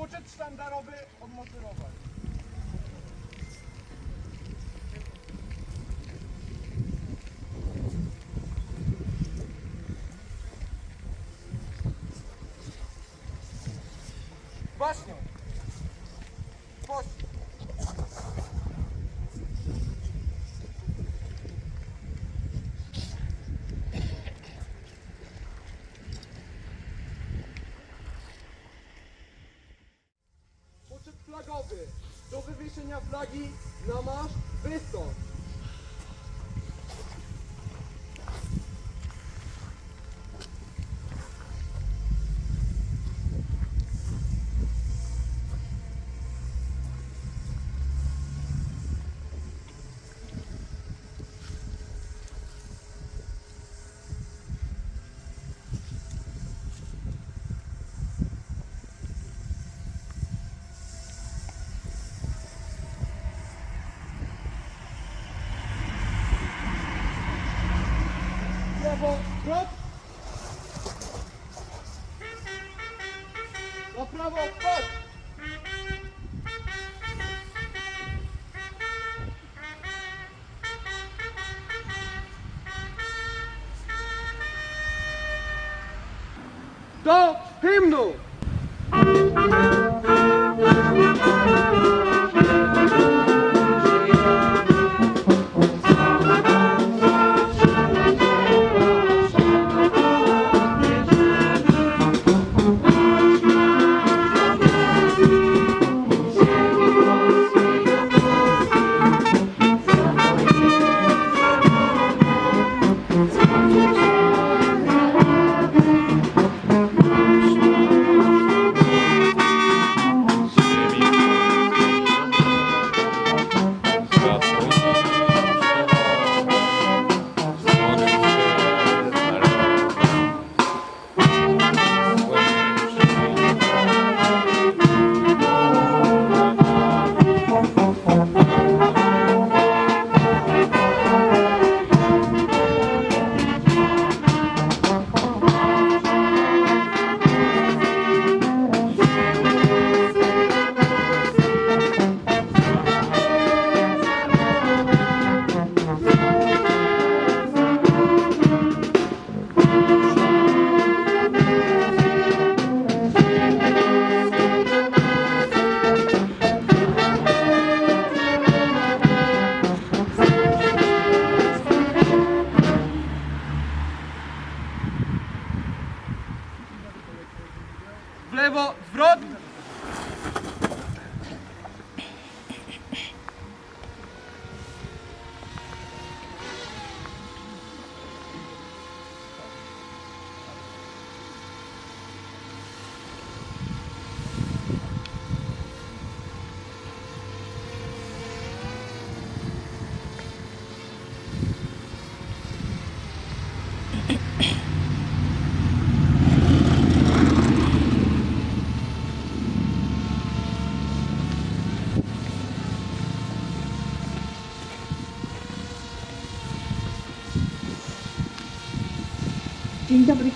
Budżet sztandarowy odmotywować. Flagowy. Do wywieszenia flagi na marsz wystąp. Bravo, Bravo.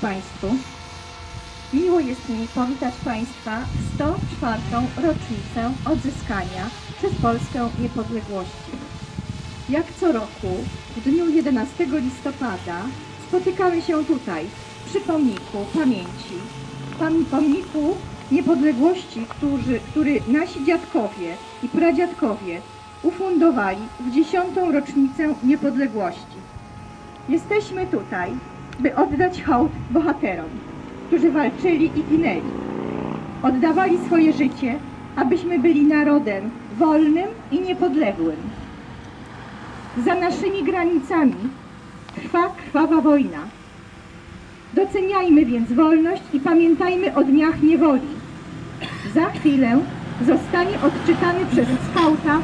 Państwu. Miło jest mi powitać Państwa w 104. rocznicę odzyskania przez Polskę niepodległości. Jak co roku, w dniu 11 listopada spotykamy się tutaj, przy pomniku pamięci, pam- pomniku niepodległości, którzy, który nasi dziadkowie i pradziadkowie ufundowali w 10. rocznicę niepodległości. Jesteśmy tutaj, by oddać hołd bohaterom, którzy walczyli i ginęli. Oddawali swoje życie, abyśmy byli narodem wolnym i niepodległym. Za naszymi granicami trwa krwawa wojna. Doceniajmy więc wolność i pamiętajmy o dniach niewoli. Za chwilę zostanie odczytany przez skauta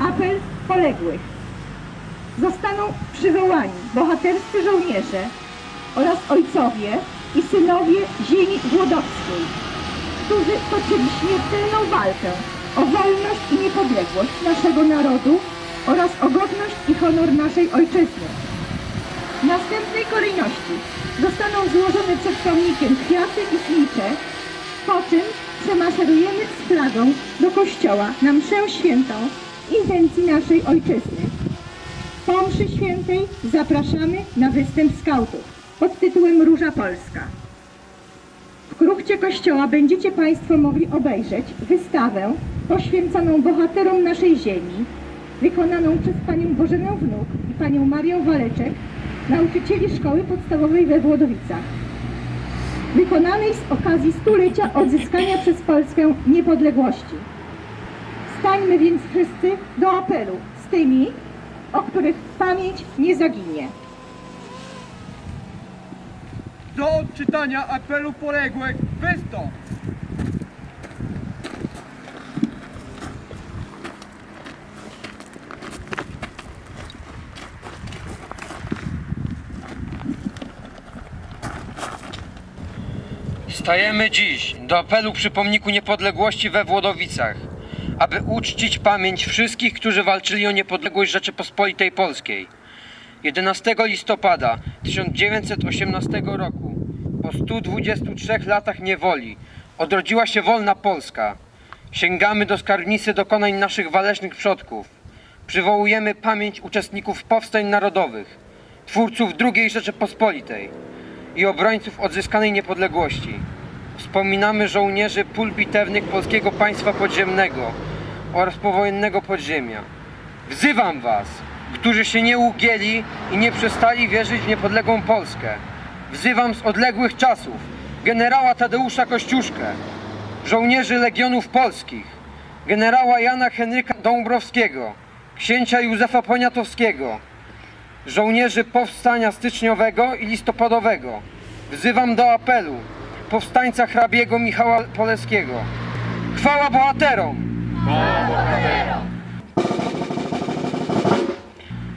apel poległych zostaną przywołani bohaterscy żołnierze oraz ojcowie i synowie ziemi włodowskiej, którzy toczyli śmiertelną walkę o wolność i niepodległość naszego narodu oraz o godność i honor naszej ojczyzny. W następnej kolejności zostaną złożone przed pomnikiem kwiaty i znicze, Po czym przemaszerujemy z flagą do kościoła na mszę świętą intencji naszej ojczyzny. Po mszy świętej zapraszamy na występ skautów pod tytułem Róża Polska. W kruchcie kościoła będziecie Państwo mogli obejrzeć wystawę poświęconą bohaterom naszej ziemi, wykonaną przez Panią Bożenę Wnuk i Panią Marię Waleczek, nauczycieli szkoły podstawowej we Włodowicach. Wykonanej z okazji stulecia odzyskania przez Polskę niepodległości. Stańmy więc wszyscy do apelu z tymi, o których pamięć nie zaginie. Do odczytania apelu poległych wystąp. Stajemy dziś do apelu przy pomniku niepodległości we Włodowicach, aby uczcić pamięć wszystkich, którzy walczyli o niepodległość Rzeczypospolitej Polskiej. 11 listopada 1918 roku, po 123 latach niewoli, odrodziła się wolna Polska. Sięgamy do skarbnicy dokonań naszych walecznych przodków. Przywołujemy pamięć uczestników powstań narodowych, twórców II Rzeczypospolitej i obrońców odzyskanej niepodległości. Wspominamy żołnierzy pól bitewnych Polskiego Państwa Podziemnego oraz powojennego podziemia. Wzywam Was, którzy się nie ugięli i nie przestali wierzyć w niepodległą Polskę. Wzywam z odległych czasów generała Tadeusza Kościuszkę, żołnierzy Legionów Polskich, generała Jana Henryka Dąbrowskiego, księcia Józefa Poniatowskiego, żołnierzy powstania styczniowego i listopadowego. Wzywam do apelu powstańca hrabiego Michała Poleskiego. Chwała bohaterom!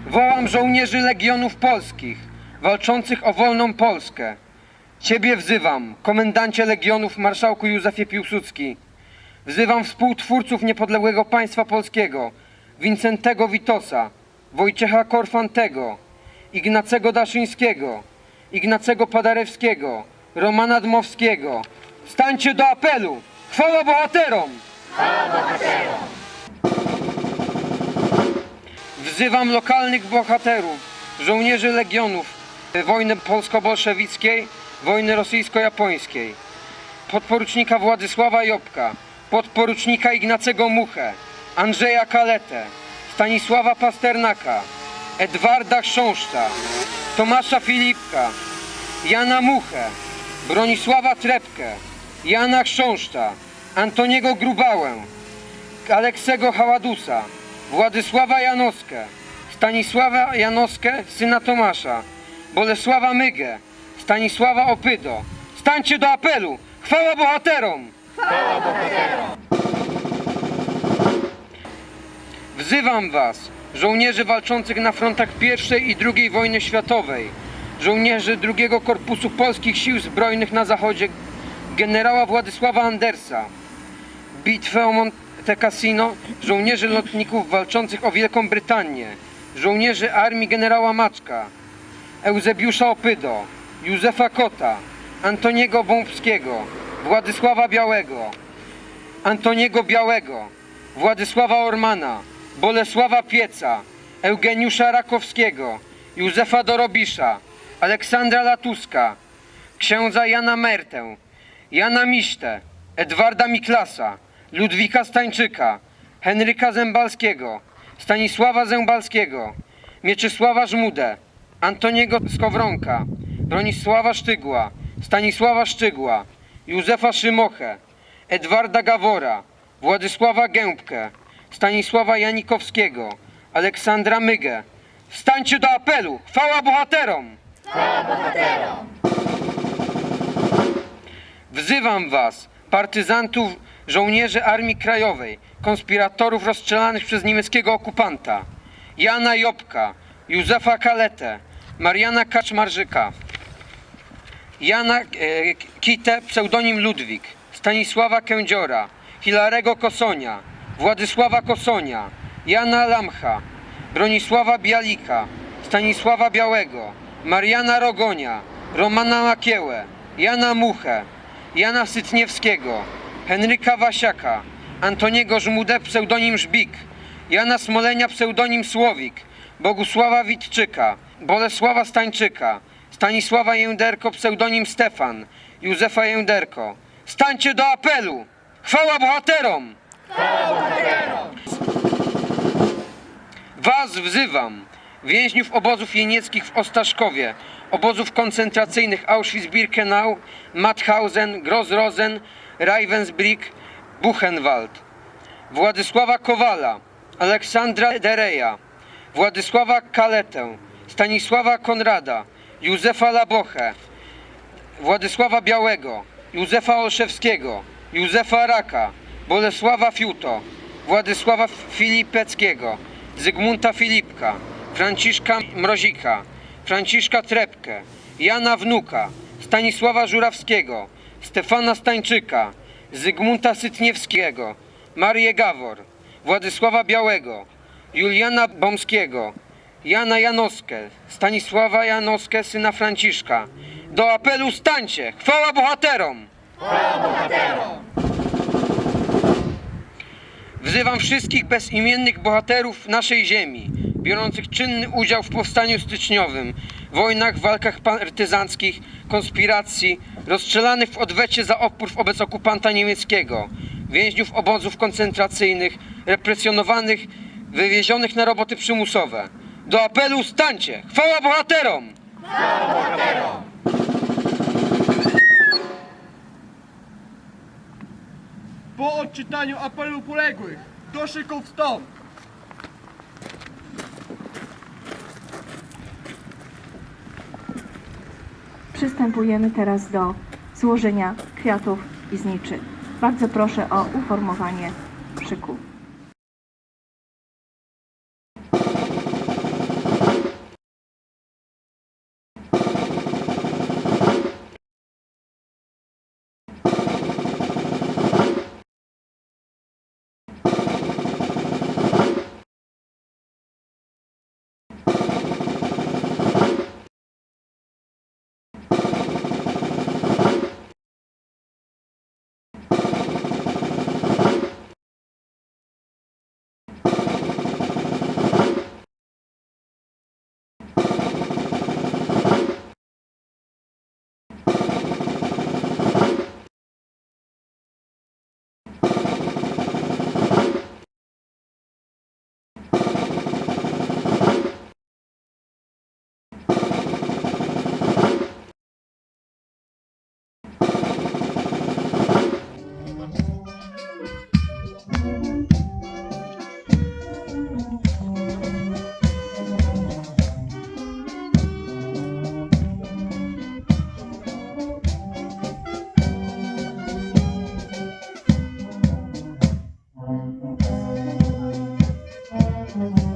Wołam żołnierzy Legionów Polskich, walczących o wolną Polskę. Ciebie wzywam, komendancie Legionów marszałku Józefie Piłsudski. Wzywam współtwórców niepodległego państwa polskiego, Wincentego Witosa, Wojciecha Korfantego, Ignacego Daszyńskiego, Ignacego Padarewskiego, Romana Dmowskiego. Stańcie do apelu! Chwała bohaterom! Wzywam lokalnych bohaterów, żołnierzy legionów wojny polsko-bolszewickiej, wojny rosyjsko-japońskiej, podporucznika Władysława Jobka, podporucznika Ignacego Muchę, Andrzeja Kaletę, Stanisława Pasternaka, Edwarda Chrząszcza, Tomasza Filipka, Jana Muchę, Bronisława Trepkę, Jana Chrząszcza, Antoniego Grubałę, Aleksego Haładusa, Władysława Janowskę, Stanisława Janowskę, syna Tomasza, Bolesława Mygę, Stanisława Opydo. Stańcie do apelu! Chwała bohaterom! Wzywam was, żołnierzy walczących na frontach I i II wojny światowej, żołnierzy II Korpusu Polskich Sił Zbrojnych na zachodzie, generała Władysława Andersa, bitwę o Monte Cassino, żołnierzy lotników walczących o Wielką Brytanię, żołnierzy armii generała Maczka, Eusebiusza Opydo, Józefa Kota, Antoniego Bąbskiego, Władysława Białego, Antoniego Białego, Władysława Ormana, Bolesława Pieca, Eugeniusza Rakowskiego, Józefa Dorobisza, Aleksandra Latuska, księdza Jana Mertę, Jana Misztę, Edwarda Miklasa, Ludwika Stańczyka, Henryka Zębalskiego, Stanisława Zębalskiego, Mieczysława Żmudę, Antoniego Skowronka, Bronisława Szczygła, Stanisława Szczygła, Józefa Szymochę, Edwarda Gawora, Władysława Gębkę, Stanisława Janikowskiego, Aleksandra Mygę. Wstańcie do apelu! Chwała bohaterom! Wzywam was, partyzantów, żołnierzy Armii Krajowej, konspiratorów rozstrzelanych przez niemieckiego okupanta, Jana Jobka, Józefa Kaletę, Mariana Kaczmarzyka, Jana e, Kitę, pseudonim Ludwik, Stanisława Kędziora, Hilarego Kosonia, Władysława Kosonia, Jana Lamcha, Bronisława Bialika, Stanisława Białego, Mariana Rogonia, Romana Makiełę, Jana Muchę, Jana Sytniewskiego, Henryka Wasiaka, Antoniego Żmudę, pseudonim Żbik, Jana Smolenia, pseudonim Słowik, Bogusława Witczyka, Bolesława Stańczyka, Stanisława Jęderko, pseudonim Stefan, Józefa Jęderko. Stańcie do apelu! Chwała bohaterom! Was wzywam, więźniów obozów jenieckich w Ostaszkowie, obozów koncentracyjnych Auschwitz-Birkenau, Mauthausen, Gross-Rosen, Ravensbrück, Buchenwald, Władysława Kowala, Aleksandra Dereja, Władysława Kaletę, Stanisława Konrada, Józefa Labochę, Władysława Białego, Józefa Olszewskiego, Józefa Raka, Bolesława Fiuto, Władysława Filipeckiego, Zygmunta Filipka, Franciszka Mrozika, Franciszka Trepkę, Jana Wnuka, Stanisława Żurawskiego, Stefana Stańczyka, Zygmunta Sytniewskiego, Marię Gawor, Władysława Białego, Juliana Bomskiego, Jana Janowskę, Stanisława Janowskę, syna Franciszka. Do apelu stańcie! Chwała bohaterom! Wzywam wszystkich bezimiennych bohaterów naszej ziemi, biorących czynny udział w powstaniu styczniowym, wojnach, walkach partyzanckich, konspiracji, rozstrzelanych w odwecie za opór wobec okupanta niemieckiego, więźniów obozów koncentracyjnych, represjonowanych, wywiezionych na roboty przymusowe. Do apelu stańcie! Chwała bohaterom! Po odczytaniu apelu poległych do szyków stąd! Przystępujemy teraz do złożenia kwiatów i zniczy. Bardzo proszę o uformowanie szyku. Mm-hmm.